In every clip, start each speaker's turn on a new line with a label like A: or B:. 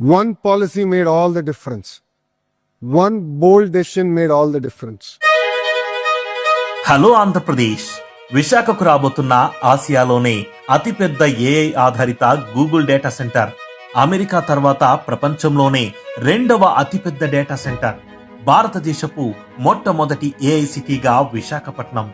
A: One policy made all the difference. One bold decision made all the difference.
B: Hello Andhra Pradesh విశాఖకు రాబోతున్న ఆసియాలోనే అతిపెద్ద AI ఆధారిత Google data centre America తర్వాత ప్రపంచంలోనే రెండవ అతిపెద్ద డేటా సెంటర్ భారతదేశపు మొట్టమొదటి ఏఐ సిటీగా విశాఖపట్నం.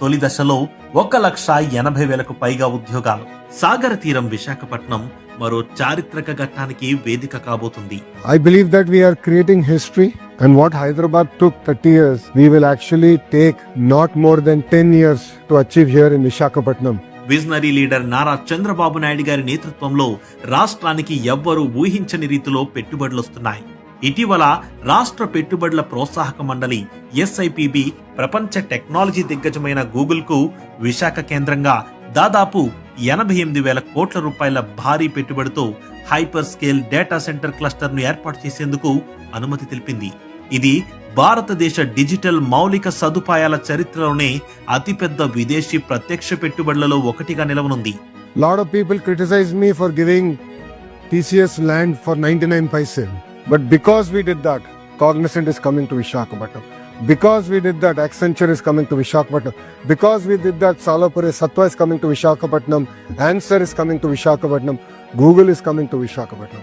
B: తొలి దశలో ఒక లక్ష ఎనభై వేలకు పైగా ఉద్యోగాలు. సాగర తీరం విశాఖపట్నం మరో చారిత్రక ఘట్టానికి వేదిక కాబోతుంది
A: believe that we are creating history, and what Hyderabad took 30 years, we will actually take not more than 10 years to achieve here in Visakhapatnam.
B: Visionary leader Nara Chandrababu Naidu గారి నేతృత్వంలో రాష్ట్రానికి ఎవ్వరూ ఊహించని రీతిలో పెట్టుబడులొస్తున్నాయి ఇటీవల రాష్ట్ర పెట్టుబడుల ప్రోత్సాహక మండలి ఎస్ఐపిబి ప్రపంచ టెక్నాలజీ దిగ్గజమైన గూగుల్కు విశాఖ కేంద్రంగా దాదాపు ఎనభై ఎనిమిది వేల కోట్ల రూపాయల భారీ పెట్టుబడితో హైపర్ స్కేల్ డేటా సెంటర్ క్లస్టర్ను ఏర్పాటు చేసేందుకు అనుమతి తెలిపింది. ఇది భారతదేశ డిజిటల్ మౌలిక సదుపాయాల చరిత్రలోనే అతిపెద్ద విదేశీ ప్రత్యక్ష పెట్టుబడులలో ఒకటిగా నిలవనుంది.
A: Lot of people criticize me for giving TCS land for ninety nine paise but because we did that Cognizant is coming to Visakhapatnam because we did that Accenture is coming to Visakhapatnam because we did that Salarpuria Sattva is coming to Visakhapatnam answer is coming to Visakhapatnam Google is coming to Visakhapatnam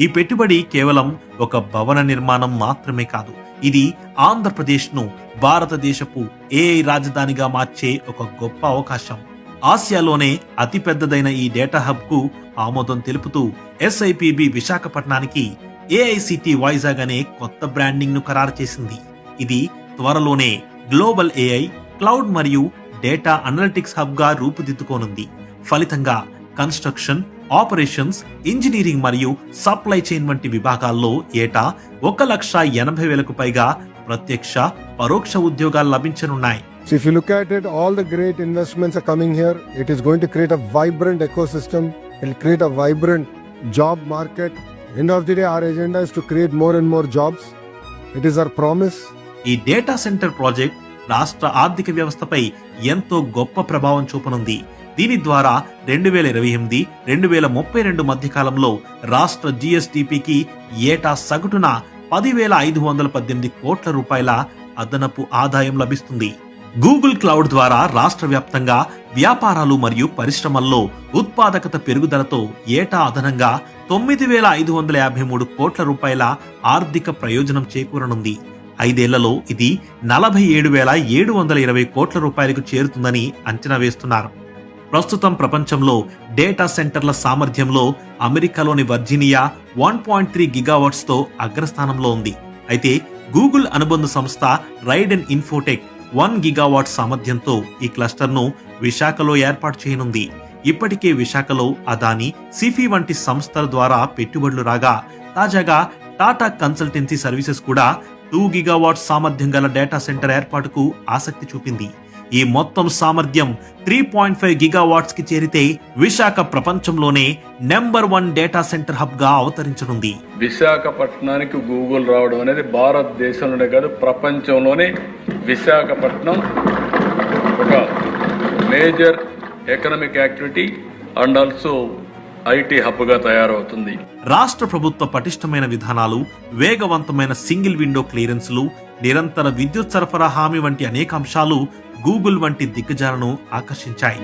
B: ఈ పెట్టుబడి కేవలం ఒక భవన నిర్మాణం మాత్రమే కాదు. ఇది ఆంధ్రప్రదేశ్ను భారతదేశపు ఏ రాజధానిగా మార్చే ఒక గొప్ప అవకాశం. ఆసియాలోనే అతిపెద్దదైన ఈ డేటా హబ్కు ఆమోదం తెలుపుతూ ఎస్ఐపిబి విశాఖపట్నానికి ఏఐసిటి వైజాగ్ అనే కొత్త బ్రాండింగ్ను ఖరారు చేసింది. ఇది త్వరలోనే గ్లోబల్ ఏఐ క్లౌడ్ మరియు డేటా అనలిటిక్స్ హబ్గా రూపుదిద్దుకోనుంది ఫలితంగా కన్స్ట్రక్షన్ ఆపరేషన్స్ ఇంజనీరింగ్ మరియు సప్లై చైన్ వంటి విభాగాల్లో ఏటా ఒక లక్ష ఎనభై వేలకు పైగా ప్రత్యక్ష పరోక్ష ఉద్యోగాలు లభించనున్నాయి
A: So if you look at it, all the great investments are coming here. It is going to create a vibrant ecosystem. It will create a vibrant job market. End of the day, our agenda is to create more and more jobs. It is our promise.
B: ఈ data centre project రాష్ట్ర ఆర్థిక వ్యవస్థపై ఎంతో గొప్ప ప్రభావం చూపనుంది. దీని ద్వారా రెండు వేల ఇరవై ఎనిమిది రెండు వేల ముప్పై రెండు మధ్యకాలంలో రాష్ట్ర జిఎస్టిపికి ఏటా సగటున పదివేల ఐదు వందల పద్దెనిమిది కోట్ల రూపాయల అదనపు ఆదాయం లభిస్తుంది. గూగుల్ క్లౌడ్ ద్వారా రాష్ట్ర వ్యాప్తంగా వ్యాపారాలు మరియు పరిశ్రమల్లో ఉత్పాదకత పెరుగుదలతో ఏటా అదనంగా తొమ్మిది వేల ఐదు వందల యాభై మూడు కోట్ల రూపాయల ఆర్థిక ప్రయోజనం చేకూరనుంది. ఐదేళ్ళలో ఇది నలభై ఏడు వేల ఏడు వందల ఇరవై కోట్ల రూపాయలకు చేరుతుందని అంచనా వేస్తున్నారు. ప్రస్తుతం ప్రపంచంలో డేటా సెంటర్ల సామర్థ్యంలో అమెరికాలోని వర్జీనియా వన్ పాయింట్ త్రీ గిగావాట్స్తో అగ్రస్థానంలో ఉంది. అయితే గూగుల్ అనుబంధ సంస్థ Raiden Infotech one gigawatt సామర్థ్యంతో ఈ క్లస్టర్ను విశాఖలో ఏర్పాటు చేయనుంది. ఇప్పటికే విశాఖలో అదాని సిఫీ వంటి సంస్థల ద్వారా పెట్టుబడులు రాగా తాజాగా టాటా కన్సల్టెన్సీ సర్వీసెస్ కూడా టూ గిగావాట్ సామర్థ్యం గల డేటా సెంటర్ ఏర్పాటుకు ఆసక్తి చూపింది. ఈ మొత్తం సామర్థ్యం త్రీ పాయింట్ ఫైవ్ గిగావాట్స్కి చేరితే విశాఖ ప్రపంచంలోనే నెంబర్ వన్ డేటా సెంటర్ హబ్గా అవతరించనుంది.
C: విశాఖపట్నానికి గూగుల్ రావడం అనేది భారతదేశంలోనే కాదు ప్రపంచంలోనే విశాఖపట్నం ఒక major economic activity and also IT హబ్గా తయారవుతుంది.
B: రాష్ట్ర ప్రభుత్వ పటిష్టమైన విధానాలు వేగవంతమైన సింగిల్ విండో క్లియరెన్స్లు నిరంతర విద్యుత్ సరఫరా హామీ వంటి అనేక అంశాలు గూగుల్ వంటి దిగ్గజాలను ఆకర్షించాయి.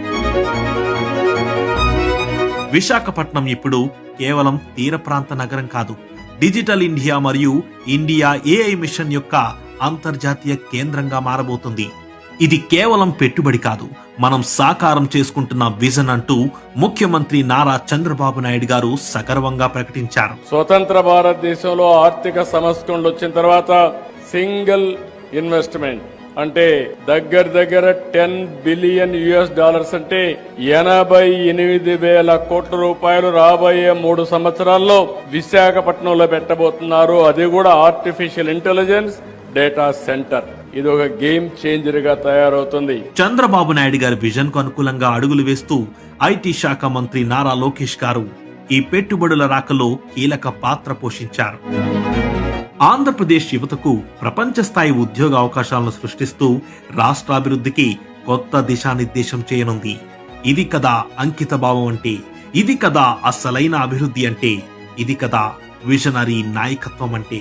B: విశాఖపట్నం ఇప్పుడు కేవలం తీర ప్రాంత నగరం కాదు. డిజిటల్ ఇండియా మరియు ఇండియా ఏఐ మిషన్ యొక్క అంతర్జాతీయ కేంద్రంగా మారబోతుంది. ఇది కేవలం పెట్టుబడి కాదు. మనం సాకారం చేసుకుంటున్న విజన్ అంటూ ముఖ్యమంత్రి నారా చంద్రబాబు నాయుడు గారు సగర్వంగా ప్రకటించారు.
C: స్వతంత్ర భారతదేశంలో ఆర్థిక సంస్కరణలు వచ్చిన తర్వాత సింగిల్ ఇన్వెస్ట్మెంట్ అంటే దగ్గర దగ్గర టెన్ బిలియన్ యుఎస్ డాలర్స్ అంటే ఎనభై ఎనిమిది వేల కోట్ల రూపాయలు రాబోయే మూడు సంవత్సరాల్లో విశాఖపట్నంలో పెట్టబోతున్నారు. అది కూడా ఆర్టిఫిషియల్ ఇంటెలిజెన్స్ డేటా సెంటర్ ఇది ఒక గేమ్ చేంజర్గా తయారవుతుంది.
B: చంద్రబాబు నాయుడు గారి విజన్కు అనుకూలంగా అడుగులు వేస్తూ ఐటీ శాఖ మంత్రి నారా లోకేష్ గారు ఈ పెట్టుబడుల రాకలో కీలక పాత్ర పోషించారు. ఆంధ్రప్రదేశ్ యువతకు ప్రపంచ స్థాయి ఉద్యోగ అవకాశాలను సృష్టిస్తూ రాష్ట్రాభివృద్ధికి కొత్త దిశానిర్దేశం చేయనుంది. ఇది కదా అంకిత భావం అంటే ఇది కదా అసలైన అభివృద్ధి అంటే ఇది కదా విజనరీ నాయకత్వం అంటే.